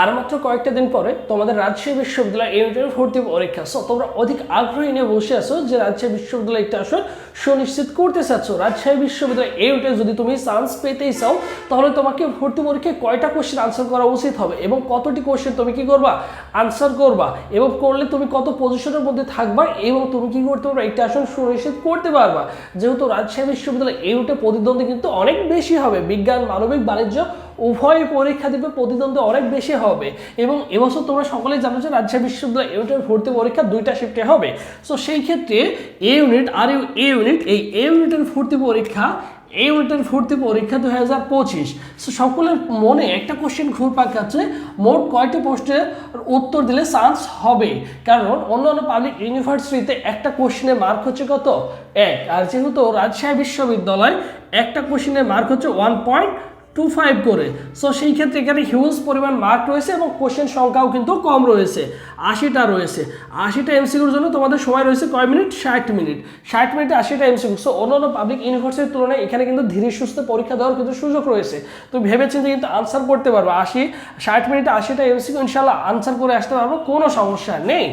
আর মাত্র কয়েকটা দিন পরে তোমাদের রাজশাহী বিশ্ববিদ্যালয় ইউনিটের ভর্তি পরীক্ষা। সো তোমরা অধিক আগ্রহী নিয়ে বসে আছো যে রাজশাহী বিশ্ববিদ্যালয় একটা আসন সুনিশ্চিত করতে চাচ্ছ। রাজশাহী বিশ্ববিদ্যালয় ইউনিটে যদি তুমি চান্স পেতেই চাও, তাহলে তোমাকে ভর্তি পরীক্ষায় কয়টা কোশ্চেন আনসার করা উচিত হবে এবং কতটি কোশ্চেন তুমি কি করবা? আনসার করবা এবং করলে তুমি কত পজিশনের মধ্যে থাকবা এবং তুমি কি করতে পারবা? একটা আসন সুনিশ্চিত করতে পারবা। যেহেতু রাজশাহী বিশ্ববিদ্যালয় ইউনিটে প্রতিদ্বন্দ্বী কিন্তু অনেক বেশি হবে। বিজ্ঞান, মানবিক, বাণিজ্য উভয় পরীক্ষা দিবে, প্রতিদ্বন্দ্বী অনেক বেশি হবে। এবং এবছর তোমরা সকলেই জানো যে রাজশাহী বিশ্ববিদ্যালয় ইউনিটের ভর্তি পরীক্ষা দুইটা শিফটে হবে। সো সেই ক্ষেত্রে এ ইউনিট আর ইউ এ ইউনিট এই এ ইউনিটের ভর্তি পরীক্ষা এই ইউনিটের ভর্তি পরীক্ষা দু হাজার পঁচিশ। সো সকলের মনে একটা কোশ্চেন ঘুরপাক খাচ্ছে, মোট কয়টি পোস্টের উত্তর দিলে চান্স হবে? কারণ অন্যান্য পাবলিক ইউনিভার্সিটিতে একটা কোশ্চেনের মার্ক হচ্ছে কত? এক। আর যেহেতু রাজশাহী বিশ্ববিদ্যালয়, একটা কোশ্চেনের মার্ক হচ্ছে ওয়ান পয়েন্ট টু ফাইভ করে। সো সেই ক্ষেত্রে এখানে হিউজ পরিমাণ মার্ক রয়েছে এবং কোশ্চেন সংখ্যাও কিন্তু কম রয়েছে। আশিটা রয়েছে। আশিটা এমসিকিউর জন্য তোমাদের সময় রয়েছে কয় মিনিট? ষাট মিনিট। ষাট মিনিটে আশিটা এমসিকিউ সো অন্যান্য পাবলিক ইউনিভার্সিটির তুলনায় এখানে কিন্তু ধীরে সুস্থ পরীক্ষা দেওয়ার কিন্তু সুযোগ রয়েছে। তুমি ভেবেচিন্তে কিন্তু আনসার করতে পারবে। আশি, ষাট মিনিটে আশিটা এমসিকিউ ইনশাল্লাহ আনসার করে আসতে পারব। কোনো সমস্যা নেই।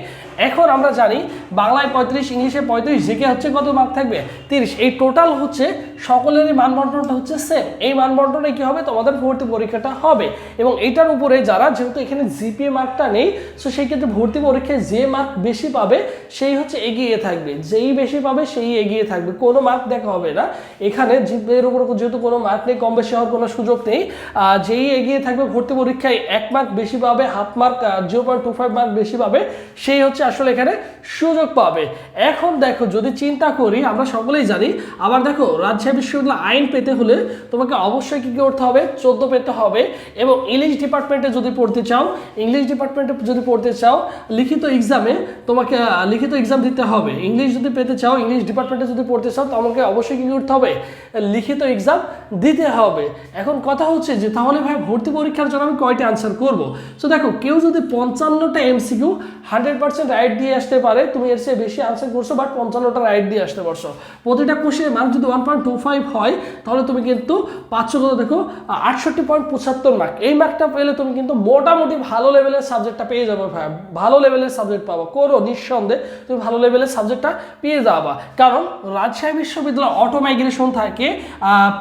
এখন আমরা জানি বাংলায় পঁয়ত্রিশ, ইংলিশে পঁয়ত্রিশ, জিকে হচ্ছে কত মার্ক থাকবে? তিরিশ। এই টোটাল হচ্ছে সকলেরই মানবন্টনটা হচ্ছে সেম এই মানবন্টনে কি হবে? তোমাদের ভর্তি পরীক্ষাটা হবে। এবং এইটার উপরে যারা যেহেতু এখানে জিপিএ মার্কটা নেই সো সেই ক্ষেত্রে ভর্তি পরীক্ষায় যে মার্ক বেশি পাবে, সেই হচ্ছে এগিয়ে থাকবে। যেই বেশি পাবে, সেই এগিয়ে থাকবে। কোনো মার্ক দেখা হবে না। এখানে জিপিএর উপর যেহেতু কোনো মার্ক নেই, কম বেশি হওয়ার কোনো সুযোগ নেই যেই এগিয়ে থাকবে ভর্তি পরীক্ষায় এক মার্ক বেশি পাবে half mark zero point two five mark বেশি পাবে, সেই হচ্ছে আসলে এখানে সুযোগ পাবে। এখন দেখো, যদি চিন্তা করি, আমরা সকলেই জানি, আবার দেখো, রাজশাহী বিশ্ববিদ্যালয় আইন পেতে হলে তোমাকে অবশ্যই কী করতে হবে? চোদ্দ পেতে হবে। এবং ইংলিশ ডিপার্টমেন্টে যদি পড়তে চাও, ইংলিশ ডিপার্টমেন্টে যদি পড়তে চাও, লিখিত এক্সামে তোমাকে লিখিত এক্সাম দিতে হবে। ইংলিশ যদি পেতে চাও, ইংলিশ ডিপার্টমেন্টে যদি পড়তে চাও, তোমাকে অবশ্যই কী করতে হবে? লিখিত এক্সাম দিতে হবে। এখন কথা হচ্ছে যে, তাহলে ভাই, ভর্তি পরীক্ষার জন্য আমি কয়টা আনসার করব? সো দেখো, কেউ যদি পঞ্চান্নটা এমসিকিউ হান্ড্রেড পার্সেন্ট রাইট দিয়ে আসতে পারে, তুমি এর চেয়ে বেশি আনসার করছ বাট পঞ্চান্নটা রাইট দিয়ে আসতে পারছ। প্রতিটা কোশ্চেনের মার্ক যদি ওয়ান পয়েন্ট টু ফাইভ হয়, তাহলে তুমি কিন্তু পাঁচশো কত দেখো? আটষট্টি পয়েন্ট পঁচাত্তর মার্ক এই মার্কটা পেলে তুমি কিন্তু মোটামুটি ভালো লেভেলের সাবজেক্টটা পেয়ে যাবে ভালো লেভেলের সাবজেক্ট পাবো। করো, নিঃসন্দেহে তুমি ভালো লেভেলের সাবজেক্টটা পেয়ে যাবা। কারণ রাজশাহী বিশ্ববিদ্যালয় অটো মাইগ্রেশন থাকে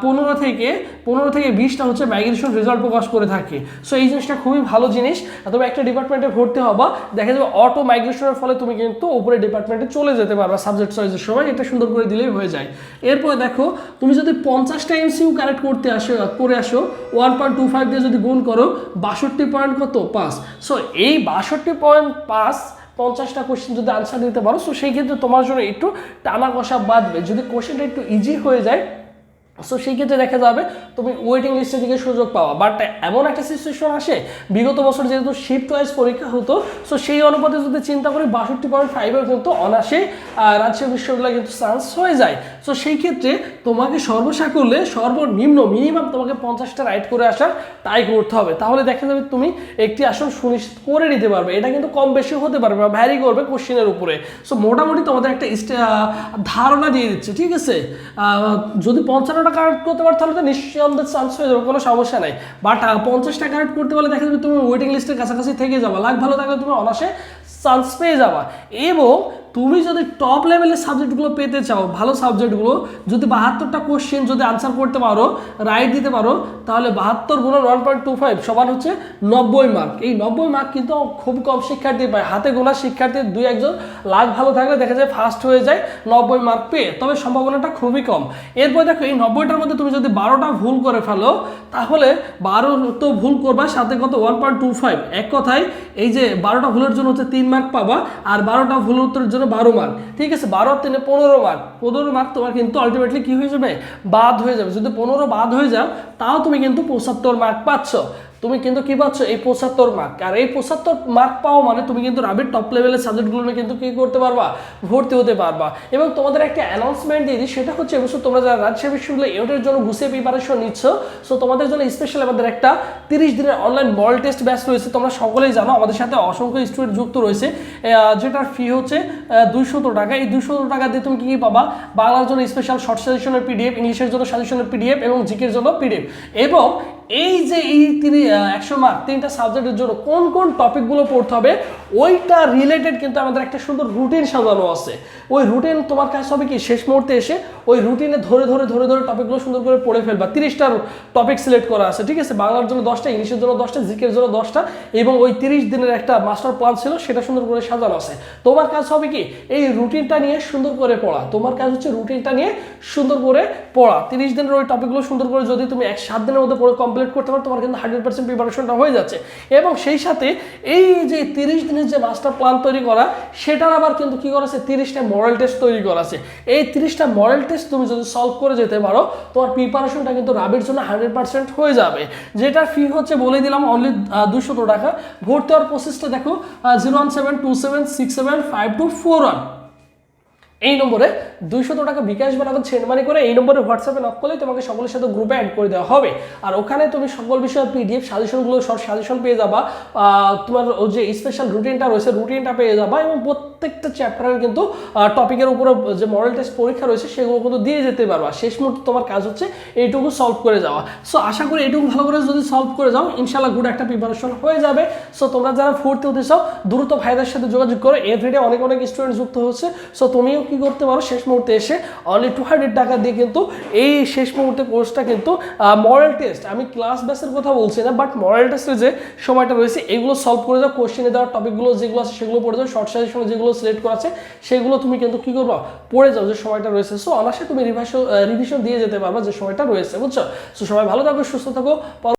পনেরো থেকে পনেরো থেকে বিশটা হচ্ছে মাইগ্রেশন রেজাল্ট প্রকাশ করে থাকে। সো এই জিনিসটা খুবই ভালো জিনিস। তুমি একটা ডিপার্টমেন্টে ভর্তি হবা, দেখা যাবে অটো মাইগ্রেশনের ফলে তুমি কিন্তু উপরে ডিপার্টমেন্টে চলে যেতে পারবা সাবজেক্ট চয়েসের সময়। এটা সুন্দর করে দিলেই হয়ে যায়। এরপরে দেখো, তুমি যদি পঞ্চাশটা এমসিউ কারেক্ট করতে আসো, করে আসো ওয়ান পয়েন্ট টু ফাইভ দিয়ে যদি গুণ করো, বাষট্টি পয়েন্ট কত? পাস সো এই বাষট্টি পয়েন্ট পাস পঞ্চাশটা কোশ্চেন যদি আনসার দিতে পারো সো সেই ক্ষেত্রে তোমার জন্য একটু টানা কষা বাঁধবে। যদি কোশ্চেনটা একটু ইজি হয়ে যায় সো সেই ক্ষেত্রে দেখা যাবে তুমি ওয়েটিং লিস্টের দিকে সুযোগ পাওয়া। বাট এমন একটা সিচুয়েশন আসে বিগত বছর যেহেতু শিফট ওয়াইজ পরীক্ষা হতো সো সেই অনুপাতে যদি চিন্তা করি বাষট্টি পয়েন্ট ফাইভের কিন্তু অনাসেই আহ, রাজশাহী বিশ্ববিদ্যালয়ে কিন্তু চান্স হয়ে যায়। সো সেই ক্ষেত্রে তোমাকে সর্বসাকুল্যে সর্বনিম্ন মিনিমাম তোমাকে পঞ্চাশটা রাইট করে আসার তাই করতে হবে। তাহলে দেখা যাবে তুমি একটি আসন সুনিশ্চিত করে নিতে পারবে। এটা কিন্তু কম বেশি হতে পারবে বা ভ্যারি করবে কোশ্চেনের উপরে। সো মোটামুটি তোমাদের একটা ধারণা দিয়ে দিচ্ছে ঠিক আছে? যদি যদি পঞ্চান্নটা কারেক্ট করতে পারো, তাহলে তো নিঃসন্দেহে চান্স হয়ে যাবে, কোনো সমস্যা নাই। বাট পঞ্চাশটা কারেক্ট করতে পারলে দেখা যাবে তুমি ওয়েটিং লিস্টের কাছাকাছি থেকে যাবা। লাখ ভালো থাকলে তুমি অনাসে চান্স পেয়ে যাবা। এবং তুমি যদি টপ লেভেলের সাবজেক্টগুলো পেতে চাও, ভালো সাবজেক্টগুলো যদি বাহাত্তরটা কোশ্চেন যদি আনসার করতে পারো রাইট দিতে পারো, তাহলে বাহাত্তর গুণ ওয়ান পয়েন্ট টু ফাইভ সমান হচ্ছে নব্বই মার্ক এই নব্বই মার্ক কিন্তু খুব কম শিক্ষার্থী পায়। হাতে গোনা শিক্ষার্থী দুই, একজন লাখ ভালো থাকলে দেখা যায় ফার্স্ট হয়ে যায়, নব্বই মার্ক পেয়ে। তবে সম্ভাবনাটা খুবই কম। এরপর দেখো, এই নব্বইটার মধ্যে তুমি যদি বারোটা ভুল করে ফেলো, তাহলে বারো তো ভুল করবা, সাথে কত? ওয়ান পয়েন্ট টু ফাইভ এক কথায় এই যে বারোটা ভুলের জন্য হচ্ছে তিন মার্ক পাবা আর বারোটা ভুল উত্তরের জন্য বারো মার্ক ঠিক আছে? বারো তিনে পনেরো মার্ক পনেরো মার্ক তোমার কিন্তু আলটিমেটলি কী হয়ে যাবে? বাদ হয়ে যাবে। যদি পনেরো বাদ হয়ে যাও, তাও তুমি কিন্তু পঁচাত্তর মার্ক পাচ্ছ। তুমি কিন্তু কি পাচ্ছ এই পঁচাত্তর মার্ক আর এই পঁচাত্তর মার্ক পাও মানে তুমি কিন্তু রাবির টপ লেভেলের সাবজেক্টগুলো কিন্তু কি করতে পারবা? ভর্তি হতে পারবা। এবং তোমাদের একটা অ্যানাউন্সমেন্ট দিয়ে দিই, সেটা হচ্ছে এবছর তোমরা যারা রাজশাহী বিশ্ববিদ্যালয় এটার জন্য গুছিয়ে প্রিপারেশন নিচ্ছ সো তোমাদের জন্য স্পেশাল আমাদের একটা তিরিশ দিনের অনলাইন মল টেস্ট ব্যাচ রয়েছে। তোমরা সকলেই জানো, আমাদের সাথে অসংখ্য স্টুডেন্ট যুক্ত রয়েছে। যেটার ফি হচ্ছে দুইশত টাকা। এই দুইশত টাকা দিয়ে তুমি কি কি পাবা? বাংলার জন্য স্পেশাল শর্ট সাজেশনের পিডিএফ ইংলিশের জন্য সাজেশনের পিডিএফ এবং জিকের জন্য পিডিএফ এবং এই যে এই তিনি একশো মার্ক তিনটা সাবজেক্টের জন্য কোন কোন টপিকগুলো পড়তে হবে, ওইটা রিলেটেড কিন্তু আমাদের একটা সুন্দর রুটিন সাজানো আছে। ওই রুটিন তোমার কাছে হবে কি, শেষ মুহূর্তে এসে ওই রুটিনে ধরে ধরে ধরে ধরে টপিকগুলো সুন্দর করে পড়ে ফেলবা। তিরিশটা টপিক সিলেক্ট করা আছে, ঠিক আছে? বাংলার জন্য দশটা, ইংলিশের জন্য দশটা, জিকের জন্য দশটা, এবং ওই তিরিশ দিনের একটা মাস্টার প্ল্যান ছিল, সেটা সুন্দর করে সাজানো আছে। তোমার কাজ হবে কি, এই রুটিনটা নিয়ে সুন্দর করে পড়া। তোমার কাজ হচ্ছে রুটিনটা নিয়ে সুন্দর করে পড়া। তিরিশ দিনের ওই টপিকগুলো সুন্দর করে যদি তুমি এক সাত দিনের মধ্যে পড়ে কমপ্লিট করতে পারো, তোমার কিন্তু হান্ড্রেড পার্সেন্ট প্রিপারেশনটা হয়ে যাচ্ছে। এবং সেই সাথে এই যে তিরিশ দিনের যে মাস্টার প্ল্যান তৈরি করা, সেটার আবার কিন্তু কি করা আছে? তিরিশটা মডেল টেস্ট তৈরি করা আছে। এই তিরিশটা মডেল টেস্ট তুমি যদি সলভ করে যেতে পারো, তোমার প্রিপারেশনটা কিন্তু রাবির জন্য হান্ড্রেড পার্সেন্ট হয়ে যাবে। যেটার ফি হচ্ছে বলে দিলাম অনলি দুশো টাকা। ভর্তি হওয়ার প্রসেসটা দেখো zero one seven two seven six seven five two four one এই নম্বরে দুইশত টাকা বিকাশ বা নগদ সেন্ড মানি করে এই নম্বরে হোয়াটসঅ্যাপে নক করলে তোমাকে সকলের সাথে গ্রুপে অ্যাড করে দেওয়া হবে। আর ওখানে তুমি সকল বিষয়ে পিডিএফ সাজেশনগুলো সব সাজেশন পেয়ে যাবা। তোমার যে স্পেশাল রুটিনটা রয়েছে রুটিনটা পেয়ে যাবা এবং প্রত্যেকটা চ্যাপ্টারের কিন্তু টপিকের উপরে, যে মডেল টেস্ট পরীক্ষা রয়েছে, সেগুলো কিন্তু দিয়ে যেতে পারবা। শেষ মুহূর্তে তোমার কাজ হচ্ছে এইটুকু সলভ করে যাওয়া। সো আশা করি এইটুকু ভালো করে যদি সলভ করে যাও ইনশাল্লাহ গুড একটা প্রিপারেশন হয়ে যাবে। সো তোমরা যারা ভর্তি হতে চাও দ্রুত ভাইদের সাথে যোগাযোগ করো। এভরিডে অনেক অনেক স্টুডেন্ট যুক্ত হচ্ছে। সো তুমিও কি করতে পারো? শেষ মুহূর্তে এসে অনলি টু হান্ড্রেড টাকা দিয়ে কিন্তু এই শেষ মুহূর্তে কোর্সটা কিন্তু মডেল টেস্ট আমি ক্লাস বেসের কথা বলছি না বাট মরাল টেস্টের যে সময়টা রয়েছে, এগুলো সলভ করে যাও কোশ্চেনে দেওয়া টপিকগুলো যেগুলো আছে সেগুলো পড়ে যাও শর্ট সাজেশন যেগুলো সিলেক্ট করা আছে, সেগুলো তুমি কিন্তু কি করব? পড়ে যাও যে সময়টা রয়েছে। সো অনার্সে তুমি রিভিশন রিভিশন দিয়ে যেতে পারবা যে সময়টা রয়েছে, বুঝছ? সো সবাই ভালো থাকো, সুস্থ থাকো